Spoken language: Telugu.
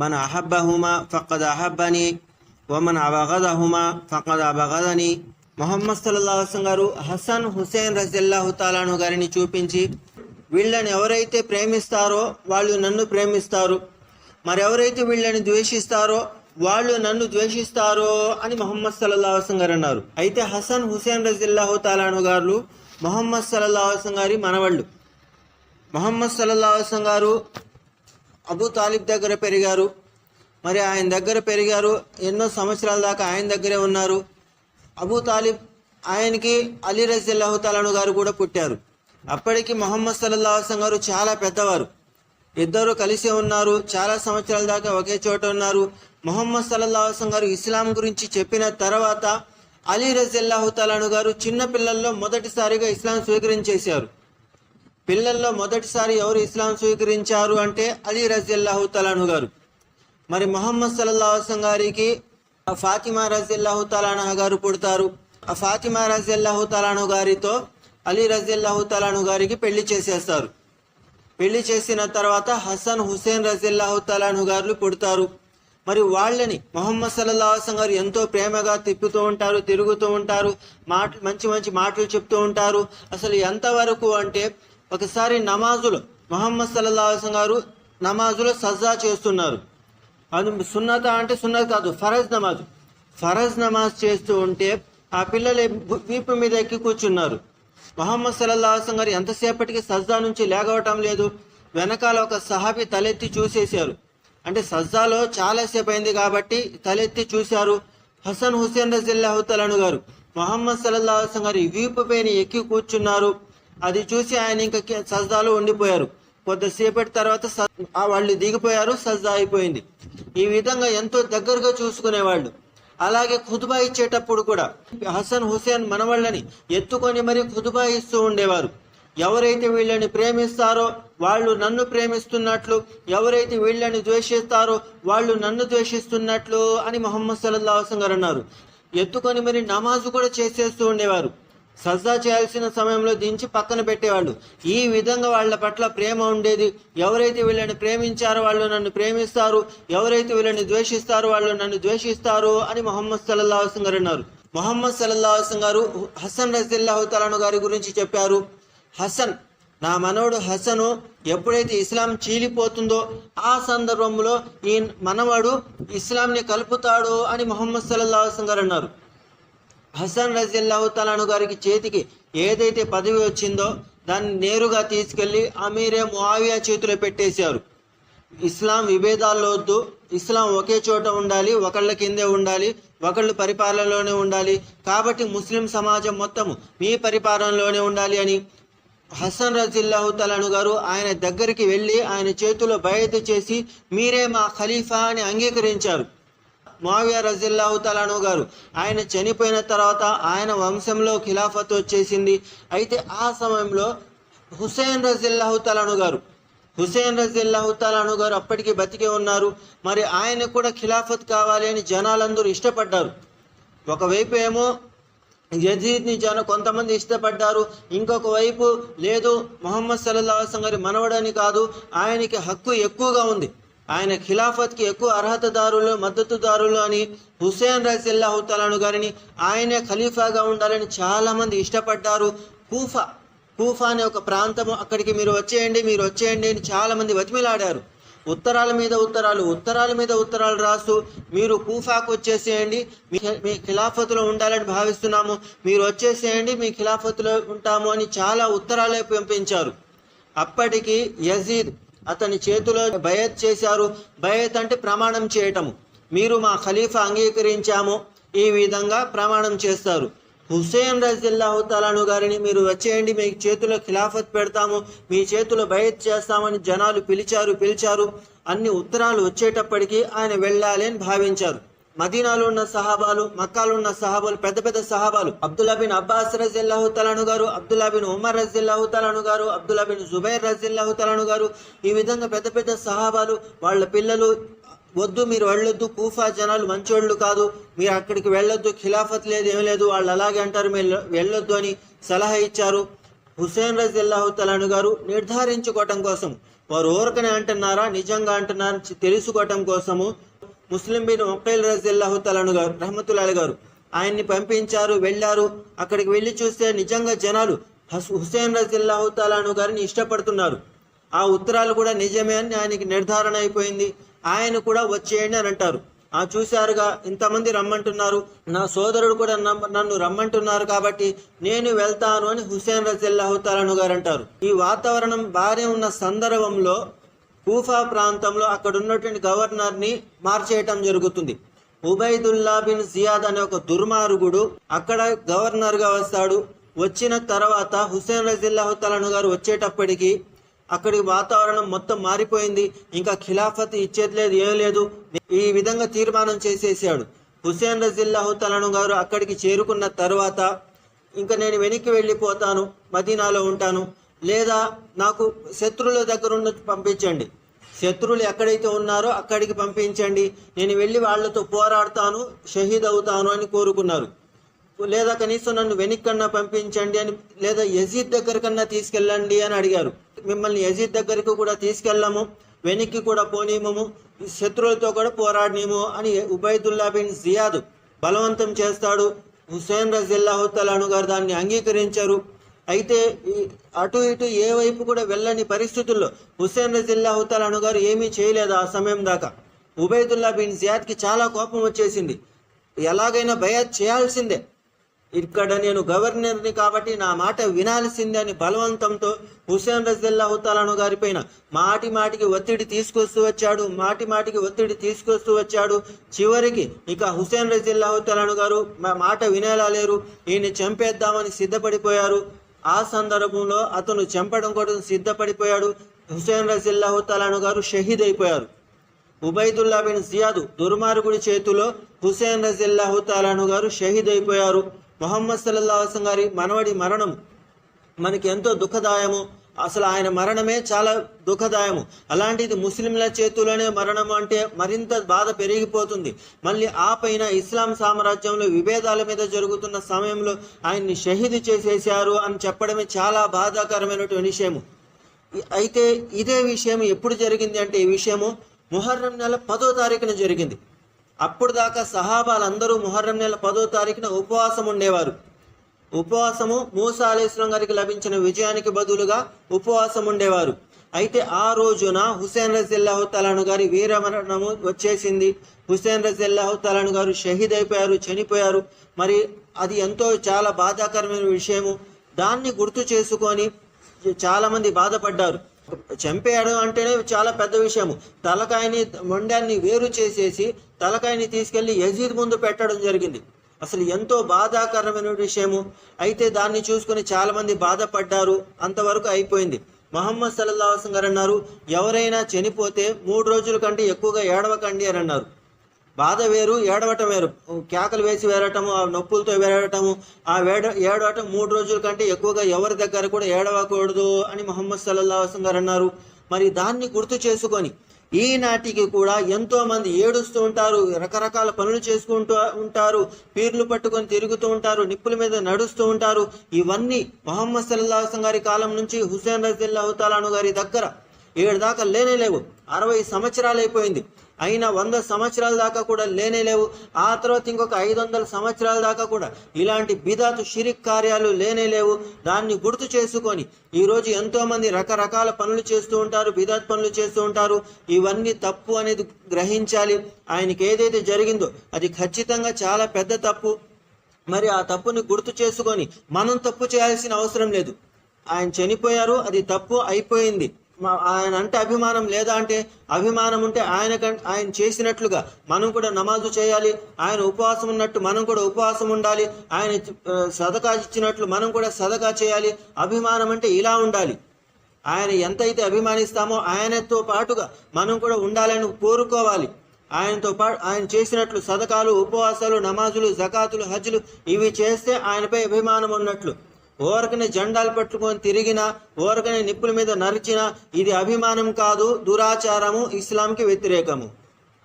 మన అహబ్బహుమా ఫక్కద్ అహబ్బని వమన్ అబగదహుమా ఫక్కద్ అబగదని మొహమ్మద్ సల్లాహు వసల్లం గారు హసన్ హుసేన్ రజల్లాహు తాలాను గారిని చూపించి వీళ్ళని ఎవరైతే ప్రేమిస్తారో వాళ్ళు నన్ను ప్రేమిస్తారు. మరి ఎవరైతే వీళ్ళని ద్వేషిస్తారో వాళ్ళు నన్ను ద్వేషిస్తారో అని మొహమ్మద్ సల్లాహు వసల్లం గారు అన్నారు. అయితే హసన్ హుసేన్ రజిల్లాహు తాలాను గారు మొహమ్మద్ సల్లాహు వసల్లం గారి మనవళ్ళు. మొహమ్మద్ సల్లాహు వసల్లం గారు అబూ తాలిబ్ దగ్గర పెరిగారు. మరి ఆయన దగ్గర పెరిగారు. ఎన్నో సంవత్సరాల దాకా ఆయన దగ్గరే ఉన్నారు. అబూ తాలిబ్ ఆయనకి అలీ రజిల్లాహు తాలాను గారు కూడా పుట్టారు. అప్పటికి మొహమ్మద్ సల్లా వసల్లం గారు చాలా పెద్దవారు. ఇద్దరు కలిసి ఉన్నారు. చాలా సంవత్సరాల దాకా ఒకే చోట ఉన్నారు. మొహమ్మద్ సల్లాహు వసల్లం గారు ఇస్లాం గురించి చెప్పిన తర్వాత అలీ రజిల్లాహు తాలాను గారు చిన్న పిల్లల్లో మొదటిసారిగా ఇస్లాం స్వీకరించేశారు. పిల్లల్లో మొదటిసారి ఎవరు ఇస్లాం స్వీకరించారు అంటే అలీ రజిల్లాహు తలాను గారు. మరి మొహమ్మద్ సల్లా వసల్లం గారికి ఫాతిమా రజిల్లాహు తలానా గారు పుడతారు. ఆ ఫాతిమా రజిల్లాహు తలాను గారితో అలీ రజిల్లాహు తలాను గారికి పెళ్ళి చేసేస్తారు. పెళ్ళి చేసిన తర్వాత హసన్ హుసేన్ రజిల్లాహు తలాను గారు పుడతారు. మరి వాళ్ళని మొహమ్మద్ సల్లాహసం గారు ఎంతో ప్రేమగా తిప్పుతూ ఉంటారు తిరుగుతూ ఉంటారు మాట మంచి మంచి మాటలు చెప్తూ ఉంటారు. అసలు ఎంతవరకు అంటే ఒకసారి నమాజులు మొహమ్మద్ సల్లాహు వసల్లం గారు నమాజులో సజ్జా చేస్తున్నారు. అది సున్నత అంటే సున్నత కాదు ఫరజ్ నమాజ్. ఫరజ్ నమాజ్ చేస్తూ ఉంటే ఆ పిల్లలు వీపు మీద ఎక్కి కూర్చున్నారు. మొహమ్మద్ సల్లాహు వసల్లం గారు ఎంతసేపటికి సజ్జా నుంచి లేగవటం లేదు. వెనకాల ఒక సహాబి తలెత్తి చూసేశారు. అంటే సజ్జాలో చాలాసేపు అయింది కాబట్టి తలెత్తి చూశారు హసన్ హుసేన్ రజిల్లాహుతలను గారు. మొహమ్మద్ సల్లాహు వసల్లం గారు వీపు పైన ఎక్కి కూర్చున్నారు. అది చూసి ఆయన ఇంకా సజ్దాలో ఉండిపోయారు. కొద్దిసేపటి తర్వాత ఆ వాళ్ళు దిగిపోయారు సజ్జా అయిపోయింది. ఈ విధంగా ఎంతో దగ్గరగా చూసుకునేవాళ్ళు. అలాగే ఖుద్బా ఇచ్చేటప్పుడు కూడా హసన్ హుసేన్ మనవాళ్ళని ఎత్తుకొని మరి ఖుద్బా ఇస్తూ ఉండేవారు. ఎవరైతే వీళ్ళని ప్రేమిస్తారో వాళ్ళు నన్ను ప్రేమిస్తున్నట్లు ఎవరైతే వీళ్ళని ద్వేషిస్తారో వాళ్ళు నన్ను ద్వేషిస్తున్నట్లు అని మొహమ్మద్ సల్లాహు గారు అన్నారు. ఎత్తుకొని మరి నమాజు కూడా చేసేస్తూ ఉండేవారు. సజ్జా చేయాల్సిన సమయంలో దించి పక్కన పెట్టేవాళ్ళు. ఈ విధంగా వాళ్ళ పట్ల ప్రేమ ఉండేది. ఎవరైతే వీళ్ళని ప్రేమించారో వాళ్ళు నన్ను ప్రేమిస్తారు. ఎవరైతే వీళ్ళని ద్వేషిస్తారో వాళ్ళు నన్ను ద్వేషిస్తారు అని మొహమ్మద్ సల్లాహు వసల్లం గారు అన్నారు. మొహమ్మద్ సల్లాహు వసల్లం గారు హసన్ రజిల్లాహుతలాను గారి గురించి చెప్పారు. హసన్ నా మనవడు హసను ఎప్పుడైతే ఇస్లాం చీలిపోతుందో ఆ సందర్భంలో ఈ మనవడు ఇస్లాంని కలుపుతాడు అని మొహమ్మద్ సల్లాహు వసల్లం గారు అన్నారు. హసన్ రజిల్లాహు తలాను గారికి చేతికి ఏదైతే పదవి వచ్చిందో దాన్ని నేరుగా తీసుకెళ్ళి అమీరే ముఆవియా చేతిలో పెట్టేశారు. ఇస్లాం విభేదాల్లో వద్దు. ఇస్లాం ఒకే చోట ఉండాలి ఒకళ్ళ కిందే ఉండాలి ఒకళ్ళు పరిపాలనలోనే ఉండాలి. కాబట్టి ముస్లిం సమాజం మొత్తము మీ పరిపాలనలోనే ఉండాలి అని హసన్ రజిల్లాహు తలాను గారు ఆయన దగ్గరికి వెళ్ళి ఆయన చేతిలో బయట చేసి మీరే మా ఖలీఫా అని అంగీకరించారు. మావియా రజిల్లాహుతలాను గారు. ఆయన చనిపోయిన తర్వాత ఆయన వంశంలో ఖిలాఫత్ వచ్చేసింది. అయితే ఆ సమయంలో హుసేన్ రజిల్లాహుతలాను గారు. హుసేన్ రజిల్లాహుతలాను గారు అప్పటికి బతికే ఉన్నారు. మరి ఆయన కూడా ఖిలాఫత్ కావాలి అని జనాలందరూ ఇష్టపడ్డారు. ఒకవైపు ఏమో యజీద్ని జన కొంతమంది ఇష్టపడ్డారు. ఇంకొక వైపు లేదు మొహమ్మద్ సల్లాహు గారి మనవడని కాదు. ఆయనకి హక్కు ఎక్కువగా ఉంది. ఆయన ఖిలాఫత్కి ఎక్కువ అర్హతదారులు మద్దతుదారులు అని హుసేన్ రజిల్లాహు తలాను గారిని ఆయనే ఖలీఫాగా ఉండాలని చాలామంది ఇష్టపడ్డారు. కూఫా కూఫా అనే ఒక ప్రాంతము అక్కడికి మీరు వచ్చేయండి మీరు వచ్చేయండి అని చాలామంది వతిమిలాడారు ఉత్తరాల మీద ఉత్తరాలు ఉత్తరాల మీద ఉత్తరాలు రాస్తూ మీరు కూఫాకు వచ్చేసేయండి మీ మీ ఖిలాఫత్లో ఉండాలని భావిస్తున్నాము మీరు వచ్చేసేయండి మీ ఖిలాఫత్లో ఉంటాము అని చాలా ఉత్తరాలే పంపించారు. అప్పటికి యజీద్ అతని చేతిలో బయత్ చేశారు. బయత్ అంటే ప్రమాణం చేయటము. మీరు మా ఖలీఫా అంగీకరించాము. ఈ విధంగా ప్రమాణం చేస్తారు. హుసేన్ రజిల్లాహు తలాను గారిని మీరు వచ్చేయండి. మీ చేతిలో ఖిలాఫత్ పెడతాము. మీ చేతిలో బయట చేస్తామని జనాలు పిలిచారు పిలిచారు. అన్ని ఉత్తరాలు వచ్చేటప్పటికీ ఆయన వెళ్ళాలి అని భావించారు. మదీనాలో ఉన్న సహాబాలు మక్కాలో ఉన్న సహాబాలు పెద్ద పెద్ద సహాబాలు అబ్దుల్లా బిన్ అబ్బాస్ రజిల్లాహు తలాను గారు అబ్దుల్లా బిన్ ఉమర్ రజిల్లాహు తలాను గారు అబ్దుల్లా బిన్ జుబైర్ రజిల్లాహు తలాను గారు ఈ విధంగా పెద్ద పెద్ద సహాబాలు వాళ్ళ పిల్లలు వద్దు మీరు వెళ్ళొద్దు కూఫా జనాలు మంచోళ్ళు కాదు మీరు అక్కడికి వెళ్ళొద్దు ఖిలాఫత్ లేదు ఏం లేదు వాళ్ళు అలాగే అంటారు మీరు వెళ్ళొద్దు అని సలహా ఇచ్చారు. హుసేన్ రజిల్లాహు తలాను గారు నిర్ధారించుకోవటం కోసం వారు ఊరకనే అంటున్నారా నిజంగా అంటున్నారా తెలుసుకోవటం కోసము. ముస్లిం బిన్ ఒక్కైల్ రజిల్లాహు తలను గారు రహమతుల్లాలి గారు ఆయన్ని పంపించారు వెళ్ళారు. అక్కడికి వెళ్ళి చూస్తే నిజంగా జనాలు హస్- హుసేన్ రజిల్లాహు తలాను గారిని ఇష్టపడుతున్నారు. ఆ ఉత్తరాలు కూడా నిజమే అని ఆయనకి నిర్ధారణ అయిపోయింది. ఆయన కూడా వచ్చేయండి అని అంటారు. ఆ చూశారుగా ఇంతమంది రమ్మంటున్నారు. నా సోదరుడు కూడా నన్ను రమ్మంటున్నారు కాబట్టి నేను వెళ్తాను అని హుసేన్ రజిల్లాహు తలాను గారు అంటారు. ఈ వాతావరణం భారీ ఉన్న సందర్భంలో కూఫా ప్రాంతంలో అక్కడ ఉన్నటువంటి గవర్నర్ని మార్చేయటం జరుగుతుంది. ఉబైదుల్లా బిన్ జియాద్ అనే ఒక దుర్మార్గుడు అక్కడ గవర్నర్గా వస్తాడు. వచ్చిన తర్వాత హుసేన్ రజిల్లాహు తలాను గారు వచ్చేటప్పటికి అక్కడి వాతావరణం మొత్తం మారిపోయింది. ఇంకా ఖిలాఫత్ ఇచ్చేది లేదు ఏం లేదు. ఈ విధంగా తీర్మానం చేసేసాడు. హుసేన్ రజిల్లాహు తలాను గారు అక్కడికి చేరుకున్న తర్వాత ఇంకా నేను వెనక్కి వెళ్ళిపోతాను మదీనాలో ఉంటాను. లేదా నాకు శత్రువుల దగ్గర ఉన్న పంపించండి. శత్రువులు ఎక్కడైతే ఉన్నారో అక్కడికి పంపించండి. నేను వెళ్ళి వాళ్ళతో పోరాడతాను షహీద్ అవుతాను అని కోరుకున్నారు. లేదా కనీసం నన్ను వెనక్కన్నా పంపించండి అని లేదా యజీద్ దగ్గరకన్నా తీసుకెళ్ళండి అని అడిగారు. మిమ్మల్ని యజీద్ దగ్గరికి కూడా తీసుకెళ్ళము వెనక్కి కూడా పోనీమము శత్రువులతో కూడా పోరాడనేమో అని ఉబైదుల్లా బిన్ జియాద్ బలవంతం చేస్తాడు. హుసేన్ రజిల్లాహుతలాను గారు దాన్ని అంగీకరించారు. అయితే అటు ఇటు ఏ వైపు కూడా వెళ్ళని పరిస్థితుల్లో హుస్సేన్ రజిల్లా అవుతాలను గారు ఏమీ చేయలేదు ఆ సమయం దాకా. ఉబైదుల్లా బిన్ జియాద్కి చాలా కోపం వచ్చేసింది. ఎలాగైనా బయాత్ చేయాల్సిందే. ఇక్కడ నేను గవర్నర్ని కాబట్టి నా మాట వినాల్సిందే అని బలవంతంతో హుసేన్ రజిల్లా అవుతాలను గారి పైన మాటి మాటికి ఒత్తిడి తీసుకొస్తూ వచ్చాడు మాటి మాటికి ఒత్తిడి తీసుకొస్తూ వచ్చాడు. చివరికి ఇక హుసేన్ రజిల్లా అవుతాలను గారు మా మాట వినేలా లేరు. ఈయన్ని చంపేద్దామని సిద్ధపడిపోయారు. ఆ సందర్భంలో అతను చంపడం కోసం సిద్ధపడిపోయాడు. హుసేన్ రజిల్లాహు తాలాను గారు షహీద్ అయిపోయారు. ఉబైదుల్లా బిన్ జియాదు దుర్మార్గుడి చేతిలో హుసేన్ రజిల్లాహు తాలాను గారు షహీద్ అయిపోయారు. మొహమ్మద్ సల్లాహం గారి మనవడి మరణం మనకి ఎంతో దుఃఖదాయము. అసలు ఆయన మరణమే చాలా దుఃఖదాయము. అలాంటిది ముస్లింల చేతుల్లోనే మరణం అంటే మరింత బాధ పెరిగిపోతుంది. మళ్ళీ ఆ పైన ఇస్లాం సామ్రాజ్యంలో విభేదాల మీద జరుగుతున్న సమయంలో ఆయన్ని షహీద్ చేసేశారు అని చెప్పడమే చాలా బాధాకరమైనటువంటి విషయము. అయితే ఇదే విషయం ఎప్పుడు జరిగింది అంటే ఈ విషయము ముహర్రం నెల పదో తారీఖున జరిగింది. అప్పుడు దాకా సహాబాలందరూ ముహర్రం నెల పదో తారీఖున ఉపవాసం ఉండేవారు. ఉపవాసము మూసా గారికి లభించిన విజయానికి బదులుగా ఉపవాసం ఉండేవారు. అయితే ఆ రోజున హుసేన్ రజిల్లాహు తలాను గారి వీరమరణము వచ్చేసింది. హుసేన్ రజిల్లాహు తలాను గారు షహీద్ అయిపోయారు చనిపోయారు. మరి అది ఎంతో చాలా బాధాకరమైన విషయము. దాన్ని గుర్తు చేసుకొని చాలామంది బాధపడ్డారు. చంపేయడం అంటేనే చాలా పెద్ద విషయము. తలకాయని మొండాన్ని వేరు చేసేసి తలకాయని తీసుకెళ్ళి యజీద్ ముందు పెట్టడం జరిగింది. అసలు ఎంతో బాధాకరమైన విషయము. అయితే దాన్ని చూసుకుని చాలా మంది బాధపడ్డారు. అంతవరకు అయిపోయింది. మొహమ్మద్ సల్లాహం గారు అన్నారు ఎవరైనా చనిపోతే మూడు రోజుల కంటే ఎక్కువగా ఏడవకండి అని అన్నారు. బాధ వేరు ఏడవటం వేరు. కేకలు వేసి వేరటము ఆ నొప్పులతో వేరటము ఆ వేడ ఏడవటం మూడు రోజుల కంటే ఎక్కువగా ఎవరి దగ్గర కూడా ఏడవకూడదు అని మొహమ్మద్ సల్లాహ్ గారు అన్నారు మరి దాన్ని గుర్తు చేసుకొని ఈనాటికి కూడా ఎంతో మంది ఏడుస్తూ ఉంటారు రకరకాల పనులు చేసుకుంటూ ఉంటారు పీర్లు పట్టుకొని తిరుగుతూ ఉంటారు నిప్పుల మీద నడుస్తూ ఉంటారు. ఇవన్నీ మొహమ్మద్ సల్లాహం గారి కాలం నుంచి హుసేన్ రజిల్లా అవుతాలాను గారి దగ్గర. ఏడు దాకా లేనే లేవు. అరవై సంవత్సరాలు అయిపోయింది. అయినా వంద సంవత్సరాల దాకా కూడా లేనే లేవు. ఆ తర్వాత ఇంకొక ఐదు వందల సంవత్సరాల దాకా కూడా ఇలాంటి బిదాతు షిరిక్ కార్యాలు లేనే లేవు. దాన్ని గుర్తు చేసుకొని ఈరోజు ఎంతోమంది రకరకాల పనులు చేస్తూ ఉంటారు బిదాత్ పనులు చేస్తూ ఉంటారు. ఇవన్నీ తప్పు అనేది గ్రహించాలి. ఆయనకి ఏదైతే జరిగిందో అది ఖచ్చితంగా చాలా పెద్ద తప్పు. మరి ఆ తప్పుని గుర్తు చేసుకొని మనం తప్పు చేయాల్సిన అవసరం లేదు. ఆయన చనిపోయారు అది తప్పు అయిపోయింది. ఆయన అంటే అభిమానం లేదా అంటే అభిమానం ఉంటే ఆయన కం- ఆయన చేసినట్లుగా మనం కూడా నమాజు చేయాలి ఆయన ఉపవాసం ఉన్నట్టు మనం కూడా ఉపవాసం ఉండాలి ఆయన సదకా ఇచ్చినట్లు మనం కూడా సదకా చేయాలి అభిమానం అంటే ఇలా ఉండాలి. ఆయన ఎంతైతే అభిమానిస్తామో ఆయనతో పాటుగా మనం కూడా ఉండాలని కోరుకోవాలి. ఆయనతో పాటు ఆయన చేసినట్లు సదకాలు ఉపవాసాలు నమాజులు జకాతులు హజ్లు ఇవి చేస్తే ఆయనపై అభిమానం ఉన్నట్లు. ఓరకని జెండాలు పట్టుకొని తిరిగినా ఓరకని నిప్పుల మీద నరిచినా ఇది అభిమానం కాదు దురాచారము ఇస్లాంకి వ్యతిరేకము.